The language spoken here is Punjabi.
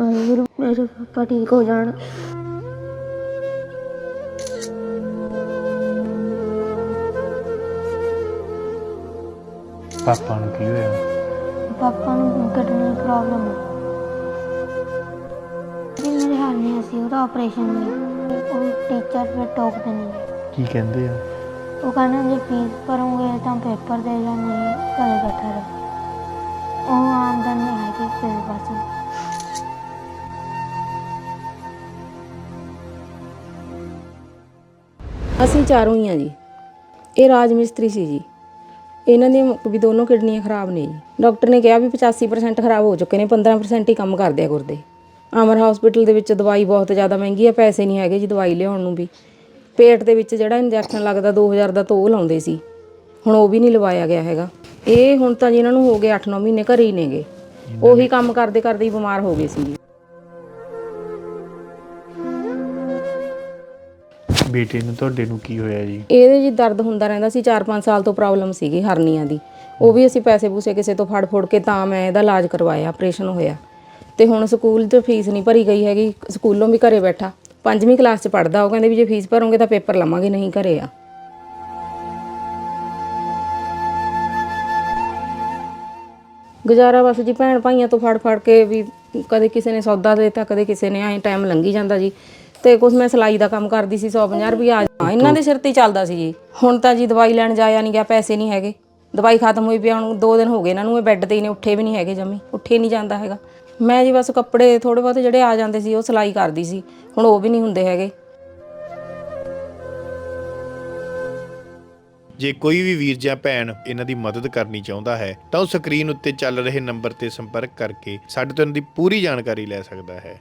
ਵਾਹਿਗੁਰੂ ਮੇਰੇ ਪਾਪਾ ਠੀਕ ਹੋ ਜਾਣ। ਪਾਪਾ ਨੂੰ ਕੀ ਹੋਇਆ? ਪਾਪਾ ਨੂੰ ਕਿਡਨੀ ਪ੍ਰੋਬਲਮ ਹੈ ਜੀ ਮੇਰੇ ਹਾਲ ਨਹੀਂ ਸੀ ਉਹਦਾ ਆਪਰੇਸ਼ਨ ਹੋਇਆ ਉਹ ਟੀਚਰ ਫਿਰ ਟੋਕਦੇ ਨਹੀਂ ਕੀ ਕਹਿੰਦੇ ਆ? ਉਹ ਕਹਿੰਦੇ ਜੇ ਫੀਸ ਭਰੋਗੇ ਤਾਂ ਪੇਪਰ ਦੇ ਜਾਂ ਨਹੀਂ ਘਰੇ ਬੈਠਾ ਰਹੋ। ਉਹ ਆਮਦਨ ਅਸੀਂ ਚਾਰੋਂ ਹੀ ਆ ਜੀ। ਇਹ ਰਾਜ ਮਿਸਤਰੀ ਸੀ ਜੀ। ਇਹਨਾਂ ਦੀਆਂ ਵੀ ਦੋਨੋਂ ਕਿਡਨੀਆਂ ਖਰਾਬ ਨੇ ਜੀ। ਡਾਕਟਰ ਨੇ ਕਿਹਾ ਵੀ 85% ਖਰਾਬ ਹੋ ਚੁੱਕੇ ਨੇ 15% ਹੀ ਕੰਮ ਕਰਦੇ ਆ ਗੁਰਦੇ। ਅਮਰ ਹਸਪੀਟਲ ਦੇ ਵਿੱਚ ਦਵਾਈ ਬਹੁਤ ਜ਼ਿਆਦਾ ਮਹਿੰਗੀ ਆ ਪੈਸੇ ਨਹੀਂ ਹੈਗੇ ਜੀ ਦਵਾਈ ਲਿਆਉਣ ਨੂੰ ਵੀ। ਪੇਟ ਦੇ ਵਿੱਚ ਜਿਹੜਾ ਇੰਜੈਕਸ਼ਨ ਲੱਗਦਾ 2000 ਦਾ ਤੋਂ ਉਹ ਲਾਉਂਦੇ ਸੀ। ਹੁਣ ਉਹ ਵੀ ਨਹੀਂ ਲਵਾਇਆ ਗਿਆ ਹੈਗਾ। ਇਹ ਹੁਣ ਤਾਂ ਜੀ ਇਹਨਾਂ ਨੂੰ ਹੋ ਗਏ 8-9 ਮਹੀਨੇ ਘਰੇ ਹੀ ਨੇਗੇ। ਉਹੀ ਕੰਮ ਕਰਦੇ ਕਰਦੇ ਹੀ ਬਿਮਾਰ ਹੋ ਗਏ ਸੀ ਬੇਟੇ ਨੂੰ, ਤੁਹਾਡੇ ਨੂੰ ਕੀ ਹੋਇਆ ਜੀ? ਇਹਦੇ ਜੀ ਦਰਦ ਹੁੰਦਾ ਰਹਿੰਦਾ ਸੀ 4-5 ਸਾਲ ਤੋਂ ਪ੍ਰੋਬਲਮ ਸੀਗੀ ਹਰਨੀਆਂ ਦੀ। ਉਹ ਵੀ ਅਸੀਂ ਪੈਸੇ ਪੂਸੇ ਕਿਸੇ ਤੋਂ ਫੜ ਫੋੜ ਕੇ ਤਾਂ ਮੈਂ ਇਹਦਾ ਇਲਾਜ ਕਰਵਾਇਆ ਆਪਰੇਸ਼ਨ ਹੋਇਆ। ਤੇ ਹੁਣ ਸਕੂਲ 'ਚ ਫੀਸ ਨਹੀਂ ਭਰੀ ਗਈ ਹੈਗੀ, ਸਕੂਲੋਂ ਵੀ ਘਰੇ ਬੈਠਾ। ਪੰਜਵੀਂ ਕਲਾਸ 'ਚ ਪੜਦਾ ਉਹ ਕਹਿੰਦੇ ਵੀ ਜੇ ਫੀਸ ਭਰੋਗੇ ਤਾਂ ਪੇਪਰ ਲਵਾਂਗੇ, ਨਹੀਂ ਘਰੇ ਆ। ਗੁਜ਼ਾਰਾ ਬਸ ਜੀ, ਭੈਣ ਭਾਈਆਂ ਤੋਂ ਫੜ ਫੜ ਕੇ ਵੀ ਕਦੇ ਕਿਸੇ ਨੇ ਸੌਦਾ ਦੇਤਾ, ਕਦੇ ਕਿਸੇ ਨੇ ਐਂ ਟਾਈਮ ਲੰਘੀ ਜਾਂਦਾ ਜੀ। ਤੇ ਕੁਛ ਮੈਂ ਸਿਲਾਈ ਦਾ ਕੰਮ ਕਰਦੀ ਸੀ 150 ਰੁਪਏ ਇਹਨਾਂ ਦੇ ਸਿਰ ਤੇ ਹੀ ਚੱਲਦਾ ਸੀ ਜੀ ਹੁਣ ਤਾਂ ਜੀ ਦਵਾਈ ਲੈਣ ਜਾਇਆ ਨਹੀਂ ਗਿਆ, ਪੈਸੇ ਨਹੀਂ ਹੈਗੇ। ਦਵਾਈ ਖਤਮ ਹੋਈ ਪਈ ਹੁਣ 2 ਦਿਨ ਹੋ ਗਏ ਇਹਨਾਂ ਨੂੰ, ਇਹ ਬੈੱਡ ਤੇ ਹੀ ਨੇ, ਉੱਠੇ ਵੀ ਨਹੀਂ ਹੈਗੇ ਜਮੀ, ਉੱਠੇ ਨਹੀਂ ਜਾਂਦਾ ਹੈਗਾ। ਮੈਂ ਜੀ ਬਸ ਕੱਪੜੇ ਥੋੜੇ ਬਹੁਤੇ ਜਿਹੜੇ ਆ ਜਾਂਦੇ ਸੀ, ਉਹ ਸਿਲਾਈ ਕਰਦੀ ਸੀ, ਹੁਣ ਉਹ ਵੀ ਨਹੀਂ ਹੁੰਦੇ ਹੈਗੇ। ਜੇ ਕੋਈ ਵੀ ਵੀਰ ਜਾਂ ਭੈਣ ਇਹਨਾਂ ਦੀ ਮਦਦ ਕਰਨੀ ਚਾਹੁੰਦਾ ਹੈ, ਤਾਂ ਉਹ ਸਕਰੀਨ ਉੱਤੇ ਚੱਲ ਰਹੇ ਨੰਬਰ ਤੇ ਸੰਪਰਕ ਕਰਕੇ ਸਾਡੇ ਤੋਂ ਇਹਨਾਂ ਦੀ ਪੂਰੀ ਜਾਣਕਾਰੀ ਲੈ ਸਕਦਾ ਹੈ।